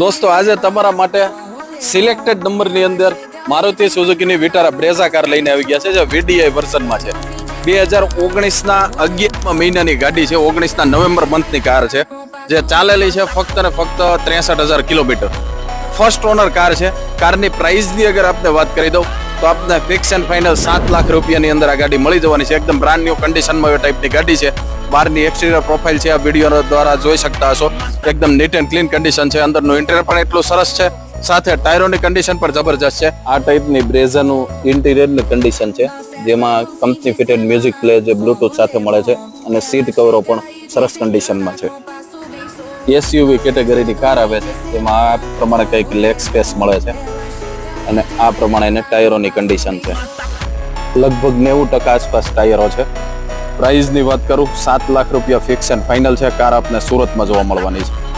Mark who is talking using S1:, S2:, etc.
S1: દોસ્તો, આજે તમારા માટે સિલેક્ટેડ નંબરની અંદર મારુતિ સુઝુકીની વિટારા બ્રેઝા કાર લઈને આવી ગયા છે, જે વીડીઆઈ વર્ઝનમાં છે. બે હજાર ઓગણીસના અગિયારમા મહિનાની ગાડી છે, ઓગણીસના નવેમ્બર મંથની કાર છે, જે ચાલેલી છે ફક્ત ને ફક્ત ત્રેસઠ હજાર કિલોમીટર. ફર્સ્ટ ઓનર કાર છે કારની પ્રાઇસની અગર આપને વાત કરી દઉં તો આપને ફિક્સ એન્ડ ફાઇનલ સાત લાખ રૂપિયાની અંદર આ ગાડી મળી જવાની છે. એકદમ બ્રાન્ડ ન્યુ કન્ડિશનમાં એ ટાઈપની ગાડી છે. બહારની એક્સટીરિયર પ્રોફાઇલ છે. આ વીડિયો દ્વારા જોઈ શકતા હશો. એકદમ નીટ એન્ડ ક્લીન કન્ડિશન છે. અંદરનું ઇન્ટિરિયર પણ એટલું સરસ છે. સાથે ટાયરોની કન્ડિશન પણ જબરજસ્ત છે. આ ટાઈપની બ્રેઝાનું ઇન્ટિરિયરની કન્ડિશન છે. જેમાં કંપની ફિટેડ મ્યુઝિક પ્લે જે બ્લુટૂથ સાથે મળે છે અને સીટ કવરો પણ સરસ કન્ડિશનમાં છે. એસયુવી કેટેગરીની કાર આવે છે. તેમાં આ પ્રમાણે કંઈક લેગ સ્પેસ મળે છે. અને આ પ્રમાણે એને ટાયરોની કન્ડિશન છે. લગભગ નેવું ટકા આસપાસ ટાયરો છે. પ્રાઇઝની વાત કરું, સાત લાખ રૂપિયા ફિક્સ એન્ડ ફાઇનલ છે. કાર આપને સુરતમાં જોવા મળવાની છે.